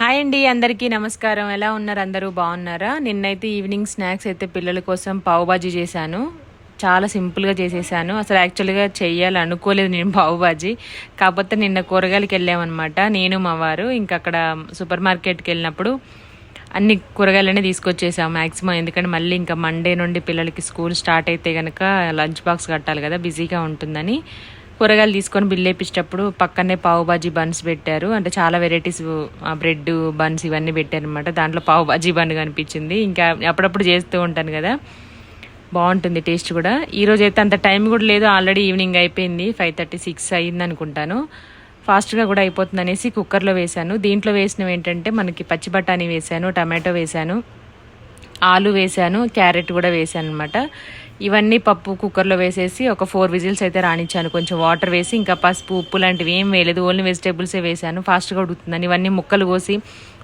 Hi అండి అందరికీ నమస్కారం. ఎలా ఉన్నారు? అందరూ బాగున్నారా? నిన్నైతే ఈవినింగ్ స్నాక్స్ అయితే పిల్లల కోసం పావు బాజీ చేశాను. చాలా సింపుల్గా చేసేసాను. అసలు యాక్చువల్గా చెయ్యాలి అనుకోలేదు నేను పావు బాజీ. కాకపోతే నిన్న కూరగాయలకి వెళ్ళామన్నమాట. నేను మా వారు ఇంకా అక్కడ సూపర్ మార్కెట్కి వెళ్ళినప్పుడు అన్ని కూరగాయలనే తీసుకొచ్చేసాము మ్యాక్సిమం ఎందుకంటే మళ్ళీ ఇంకా మండే నుండి పిల్లలకి స్కూల్ స్టార్ట్ అయితే కనుక లంచ్ బాక్స్ కట్టాలి కదా బిజీగా ఉంటుందని. కూరగాయలు తీసుకొని బిల్ వేపించేటప్పుడు పక్కనే పావు బాజీ బన్స్ పెట్టారు. అంటే చాలా వెరైటీస్ బ్రెడ్ బన్స్ ఇవన్నీ పెట్టారు అనమాట దాంట్లో పావు బాజీ బన్ కనిపించింది. ఇంకా అప్పుడప్పుడు చేస్తూ ఉంటాను కదా. బాగుంటుంది టేస్ట్ కూడా. ఈరోజు అయితే అంత టైం కూడా లేదు. ఆల్రెడీ ఈవినింగ్ అయిపోయింది. ఫైవ్ థర్టీ సిక్స్ అయింది అనుకుంటాను. ఫాస్ట్గా కూడా అయిపోతుంది అనేసి కుక్కర్లో వేశాను. దీంట్లో వేసినవి ఏంటంటే మనకి పచ్చి బఠానీ వేశాను టమాటో వేశాను. ఆలు వేశాను క్యారెట్ కూడా వేశాను అనమాట ఇవన్నీ పప్పు కుక్కర్లో వేసేసి ఒక ఫోర్ విజిల్స్ అయితే రాణించాను కొంచెం వాటర్ వేసి ఇంకా పసుపు ఉప్పు లాంటివి ఏం వేయలేదు. ఓన్లీ వెజిటేబుల్సే వేశాను. ఫాస్ట్గా ఉడుకుతుందని. ఇవన్నీ ముక్కలు కోసి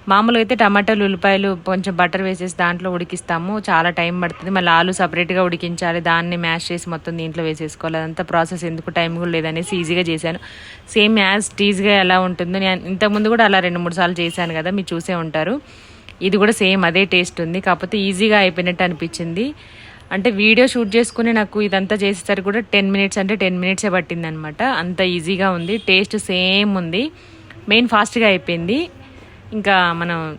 మామూలుగా అయితే టమాటాలు ఉల్లిపాయలు కొంచెం బటర్ వేసేసి దాంట్లో ఉడికిస్తాము. చాలా టైం పడుతుంది. మళ్ళీ ఆలు సపరేట్గా ఉడికించాలి. దాన్ని మ్యాష్ చేసి మొత్తం దీంట్లో వేసేసుకోవాలి. అదంతా ప్రాసెస్ ఎందుకు టైం కూడా లేదనేసి ఈజీగా చేశాను. సేమ్ యాజ్ టీజ్గా ఎలా ఉంటుందో నేను ఇంతకుముందు కూడా అలా రెండు మూడు సార్లు చేశాను కదా. మీరు చూసే ఉంటారు. ఇది కూడా సేమ్ అదే టేస్ట్ ఉంది. కాకపోతే ఈజీగా అయిపోయినట్టు అనిపించింది. అంటే వీడియో షూట్ చేసుకుని నాకు ఇదంతా చేసేసరికి కూడా టెన్ మినిట్స్ అంటే టెన్ మినిట్సే పట్టింది అనమాట అంత ఈజీగా ఉంది. టేస్ట్ సేమ్ ఉంది. మెయిన్ ఫాస్ట్గా అయిపోయింది. ఇంకా మనం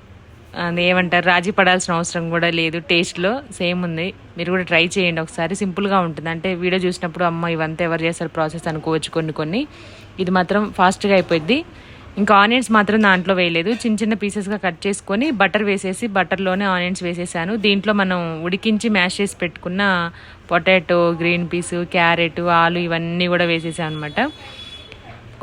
ఏమంటారు రాజీ పడాల్సిన అవసరం కూడా లేదు. టేస్ట్లో సేమ్ ఉంది. మీరు కూడా ట్రై చేయండి ఒకసారి. సింపుల్గా ఉంటుంది. అంటే వీడియో చూసినప్పుడు అమ్మ ఇవంతా ఎవరు చేస్తారు ప్రాసెస్ అనుకోవచ్చు కొన్ని కొన్ని. ఇది మాత్రం ఫాస్ట్గా అయిపోయింది ఇంకా ఆనియన్స్ మాత్రం దాంట్లో వేయలేదు. చిన్న చిన్న పీసెస్గా కట్ చేసుకొని బటర్ వేసేసి బటర్లోనే ఆనియన్స్ వేసేసాను. దీంట్లో మనం ఉడికించి మ్యాష్ చేసి పెట్టుకున్న పొటాటో గ్రీన్ పీస్ క్యారెట్ ఆలు ఇవన్నీ కూడా వేసేసాను అనమాట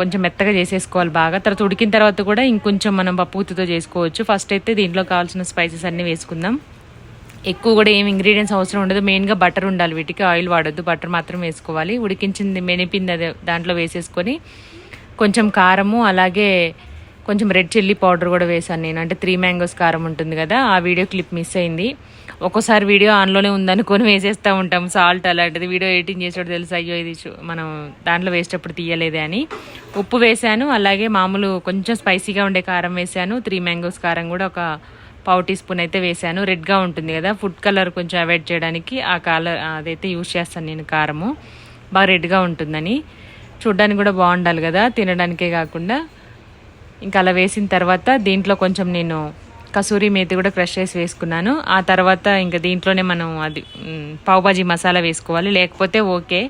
కొంచెం మెత్తగా చేసేసుకోవాలి బాగా. తర్వాత ఉడికిన తర్వాత కూడా ఇంకొంచెం మనం పప్పుతో చేసుకోవచ్చు. ఫస్ట్ అయితే దీంట్లో కావాల్సిన స్పైసెస్ అన్నీ వేసుకుందాం. ఎక్కువ కూడా ఏమి ఇంగ్రీడియంట్స్ అవసరం ఉండదు. మెయిన్గా బటర్ ఉండాలి వీటికి. ఆయిల్ వాడొద్దు. బటర్ మాత్రం వేసుకోవాలి. ఉడికించింది మెనిపింది అదే దాంట్లో వేసేసుకొని కొంచెం కారము అలాగే కొంచెం రెడ్ చిల్లీ పౌడర్ కూడా వేసాను నేను. అంటే త్రీ మ్యాంగోస్ కారం ఉంటుంది కదా ఆ వీడియో క్లిప్ మిస్ అయింది. ఒక్కోసారి వీడియో ఆన్లోనే ఉందనుకొని వేసేస్తూ ఉంటాం సాల్ట్ అలాంటిది. వీడియో ఎడిటింగ్ చేసేటప్పుడు తెలుసు అయ్యో ఇది చూ- మనం దాంట్లో వేసేటప్పుడు తీయలేదే అని. ఉప్పు వేసాను అలాగే మామూలు కొంచెం స్పైసీగా ఉండే కారం వేసాను త్రీ మ్యాంగోస్ కారం కూడా ఒక పావు టీ స్పూన్ అయితే వేసాను రెడ్గా ఉంటుంది కదా ఫుడ్ కలర్ కొంచెం అవాయిడ్ చేయడానికి ఆ కలర్ అదైతే యూజ్ చేస్తాను నేను కారము. బాగా రెడ్గా ఉంటుందని. చూడ్డానికి కూడా బాగుండాలి కదా తినడానికే కాకుండా. ఇంకా అలా వేసిన తర్వాత దీంట్లో కొంచెం నేను కసూరి మేతి కూడా క్రష్ చేసి వేసుకున్నాను. ఆ తర్వాత ఇంకా దీంట్లోనే మనం అది మ్, పావుబాజీ మసాలా వేసుకోవాలి. లేకపోతే ఓకే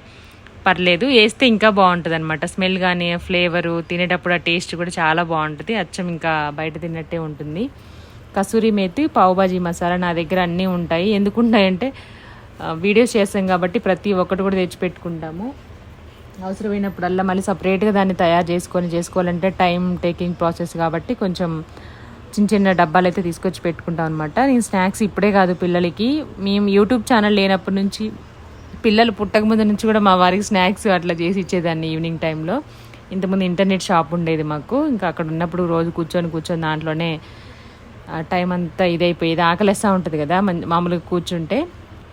పర్లేదు. వేస్తే ఇంకా బాగుంటుంది అనమాట స్మెల్ కానీ ఫ్లేవరు తినేటప్పుడు ఆ టేస్ట్ కూడా చాలా బాగుంటుంది. అచ్చం ఇంకా బయట తిన్నట్టే ఉంటుంది. కసూరి మేతి పావుబాజీ మసాలా నా దగ్గర అన్నీ ఉంటాయి. ఎందుకు ఉంటాయంటే వీడియోస్ చేస్తాం కాబట్టి ప్రతి ఒక్కటి కూడా తెచ్చి పెట్టుకుంటాము. అవసరమైనప్పుడల్లా మళ్ళీ సపరేట్గా దాన్ని తయారు చేసుకొని చేసుకోవాలంటే టైం టేకింగ్ ప్రాసెస్ కాబట్టి కొంచెం చిన్న చిన్న డబ్బాలు అయితే తీసుకొచ్చి పెట్టుకుంటాం అనమాట నేను స్నాక్స్ ఇప్పుడే కాదు పిల్లలకి. మేము యూట్యూబ్ ఛానల్ లేనప్పటి నుంచి పిల్లలు పుట్టక ముందు నుంచి కూడా మా వారికి స్నాక్స్ అట్లా చేసి ఇచ్చేదాన్ని ఈవినింగ్ టైంలో. ఇంతకుముందు ఇంటర్నెట్ షాప్ ఉండేది మాకు. ఇంకా అక్కడ ఉన్నప్పుడు రోజు కూర్చొని కూర్చొని దాంట్లోనే టైం అంతా ఇదైపోయేది. ఆకలిస్తూ ఉంటుంది కదా మామూలుగా కూర్చుంటే.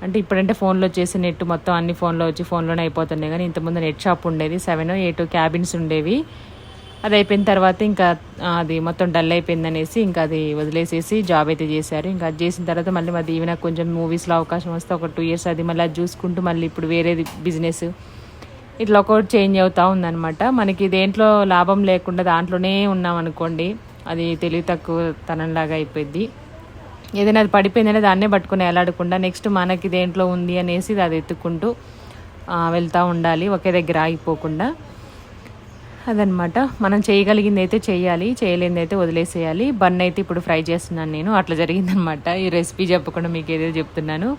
అంటే ఇప్పుడంటే ఫోన్లో వచ్చేసి నెట్ మొత్తం అన్ని ఫోన్లో వచ్చి ఫోన్లోనే అయిపోతున్నాయి కానీ ఇంతకుముందు నెట్ షాప్ ఉండేది. సెవెన్ ఎయిట్ క్యాబిన్స్ ఉండేవి. అది అయిపోయిన తర్వాత ఇంకా అది మొత్తం డల్ అయిపోయింది అనేసి ఇంకా అది వదిలేసేసి జాబ్ అయితే చేశారు. ఇంకా అది చేసిన తర్వాత మళ్ళీ మాది ఈవెన కొంచెం మూవీస్లో అవకాశం వస్తే ఒక టూ ఇయర్స్ అది మళ్ళీ అది చూసుకుంటూ మళ్ళీ ఇప్పుడు వేరేది బిజినెస్ ఇట్లా ఒకటి చేంజ్ అవుతూ ఉందన్నమాట. మనకి దేంట్లో లాభం లేకుండా దాంట్లోనే ఉన్నాం అనుకోండి అది తెలివి తక్కువ తనంలాగా అయిపోయింది ఏదైనా అది పడిపోయిందంటే దాన్నే పట్టుకుని ఎలాడకుండా నెక్స్ట్ మనకి దేంట్లో ఉంది అనేసి అది ఎత్తుకుంటూ వెళ్తూ ఉండాలి ఒకే దగ్గర ఆగిపోకుండా. అదనమాట మనం చేయగలిగింది అయితే చేయాలి చేయలేనిది అయితే వదిలేసేయాలి. బన్ అయితే ఇప్పుడు ఫ్రై చేస్తున్నాను నేను. అట్లా జరిగిందనమాట ఈ రెసిపీ చెప్పకుండా మీకు ఏదో చెప్తున్నాను.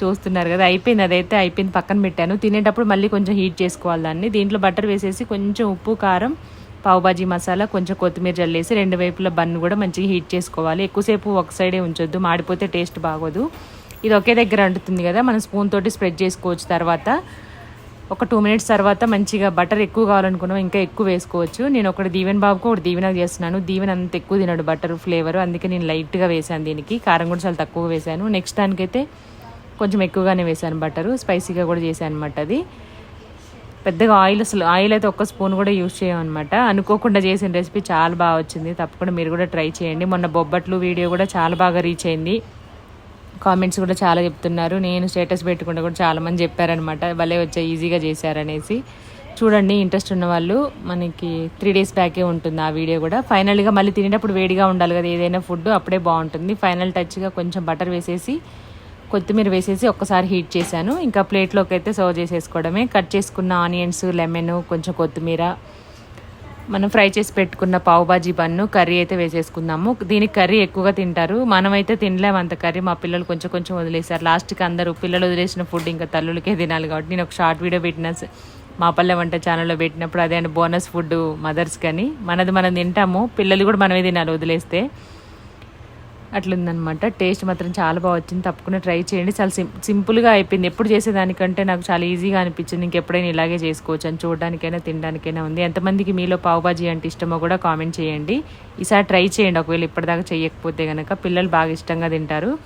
చూస్తున్నారు కదా అయిపోయింది అదైతే అయిపోయింది పక్కన పెట్టాను. తినేటప్పుడు మళ్ళీ కొంచెం హీట్ చేసుకోవాలి దాన్ని. దీంట్లో బటర్ వేసేసి కొంచెం ఉప్పు కారం పావుబాజీ మసాలా కొంచెం కొత్తిమీర జల్లేసి రెండు వైపుల బన్ కూడా మంచిగా హీట్ చేసుకోవాలి. ఎక్కువసేపు ఒక సైడే ఉంచొద్దు మాడిపోతే టేస్ట్ బాగోదు. ఇది ఒకే దగ్గర అంటుతుంది కదా మనం స్పూన్ తోటి స్ప్రెడ్ చేసుకోవచ్చు తర్వాత. ఒక టూ మినిట్స్ తర్వాత మంచిగా బటర్ ఎక్కువ కావాలనుకున్నాం ఇంకా ఎక్కువ వేసుకోవచ్చు. నేను ఒకటి దీవెన్ బాబుకు ఒకటి దీవెనకు చేస్తున్నాను. దీవెన్ అంత ఎక్కువ తినడు బటర్ ఫ్లేవర్ అందుకే నేను లైట్గా వేసాను దీనికి. కారం కూడా చాలా తక్కువ వేసాను నెక్స్ట్ దానికైతే కొంచెం ఎక్కువగానే వేసాను బటరు స్పైసీగా కూడా చేశాను అనమాట అది. పెద్దగా ఆయిల్ అసలు ఆయిల్ అయితే ఒక్క స్పూన్ కూడా యూజ్ చేయమన్నమాట. అనుకోకుండా చేసిన రెసిపీ చాలా బాగా వచ్చింది. తప్పకుండా మీరు కూడా ట్రై చేయండి. మొన్న బొబ్బట్లు వీడియో కూడా చాలా బాగా రీచ్ అయింది. కామెంట్స్ కూడా చాలా చెప్తున్నారు. నేను స్టేటస్ పెట్టుకుంటే కూడా చాలామంది చెప్పారనమాట భలే వచ్చే ఈజీగా చేశారనేసి. చూడండి ఇంట్రెస్ట్ ఉన్న వాళ్ళు మనకి త్రీ డేస్ బ్యాకే ఉంటుంది ఆ వీడియో కూడా. ఫైనల్గా మళ్ళీ తినేటప్పుడు వేడిగా ఉండాలి కదా ఏదైనా ఫుడ్ అప్పుడే బాగుంటుంది. ఫైనల్ టచ్గా కొంచెం బటర్ వేసేసి కొత్తిమీర వేసేసి ఒక్కసారి హీట్ చేశాను. ఇంకా ప్లేట్లోకి అయితే సర్వ్ చేసేసుకోవడమే. కట్ చేసుకున్న ఆనియన్స్ లెమన్ కొంచెం కొత్తిమీర. మనం ఫ్రై చేసి పెట్టుకున్న పావు బాజీ బన్ను కర్రీ అయితే వేసేసుకుందాము. దీనికి కర్రీ ఎక్కువగా తింటారు. మనమైతే తినలేము అంత కర్రీ. మా పిల్లలు కొంచెం కొంచెం వదిలేశారు. లాస్ట్కి అందరూ పిల్లలు వదిలేసిన ఫుడ్ ఇంకా తల్లులకే తినాలి కాబట్టి నేను ఒక షార్ట్ వీడియో పెట్టిన. మా పల్లె వంట ఛానల్లో పెట్టినప్పుడు అదే అండి బోనస్ ఫుడ్ మదర్స్ కానీ మనది మనం తింటాము. పిల్లలు కూడా మనమే తినాలి వదిలేస్తే. అట్లుందనమాట టేస్ట్ మాత్రం చాలా బాగా వచ్చింది. తప్పకుండా ట్రై చేయండి. చాలా సిం సింపుల్గా అయిపోయింది. ఎప్పుడు చేసేదానికంటే నాకు చాలా ఈజీగా అనిపించింది. ఇంకెప్పుడైనా ఇలాగే చేసుకోవచ్చు. అని చూడడానికైనా తినడానికైనా ఉంది. ఎంతమందికి మీలో పావుబాజీ అంటే ఇష్టమో కూడా కామెంట్ చేయండి. ఈసారి ట్రై చేయండి. ఒకవేళ ఇప్పటిదాకా చేయకపోతే కనుక పిల్లలు బాగా ఇష్టంగా తింటారు.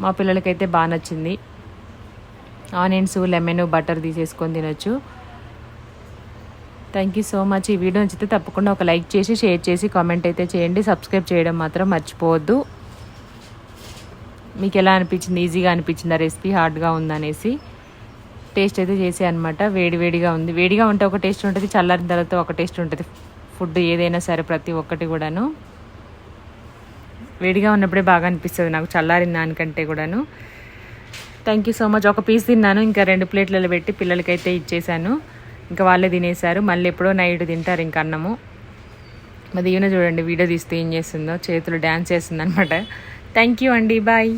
మా పిల్లలకైతే బాగా నచ్చింది. ఆనియన్స్ లెమన్ బటర్ తీసేసుకొని తినొచ్చు. థ్యాంక్ యూ సో మచ్ ఈ వీడియో నచ్చితే తప్పకుండా ఒక లైక్ చేసి షేర్ చేసి కామెంట్ అయితే చేయండి. సబ్స్క్రైబ్ చేయడం మాత్రం మర్చిపోవద్దు. మీకు ఎలా అనిపించింది? ఈజీగా అనిపించిందా? రెసిపీ హార్డ్గా ఉందనేసి టేస్ట్ అయితే చేసే అనమాట ఉంది. వేడిగా ఉంటే ఒక టేస్ట్ ఉంటుంది చల్లారిన తర్వాత ఒక టేస్ట్ ఉంటుంది. ఫుడ్ ఏదైనా సరే ప్రతి ఒక్కటి కూడాను. వేడిగా ఉన్నప్పుడే బాగా అనిపిస్తుంది నాకు చల్లారిన దానికంటే కూడాను. థ్యాంక్ యూ సో మచ్ ఒక పీస్ తిన్నాను ఇంకా రెండు ప్లేట్లలో పెట్టి పిల్లలకైతే ఇచ్చేసాను. ఇంకా వాళ్ళే తినేశారు. మళ్ళీ ఎప్పుడో నైట్ తింటారు ఇంక అన్నము. మరి ఈయన చూడండి వీడియో తీస్తే ఏం చేస్తుందో. చేతులు డ్యాన్స్ చేస్తుంది అనమాట థ్యాంక్ యూ అండి బాయ్.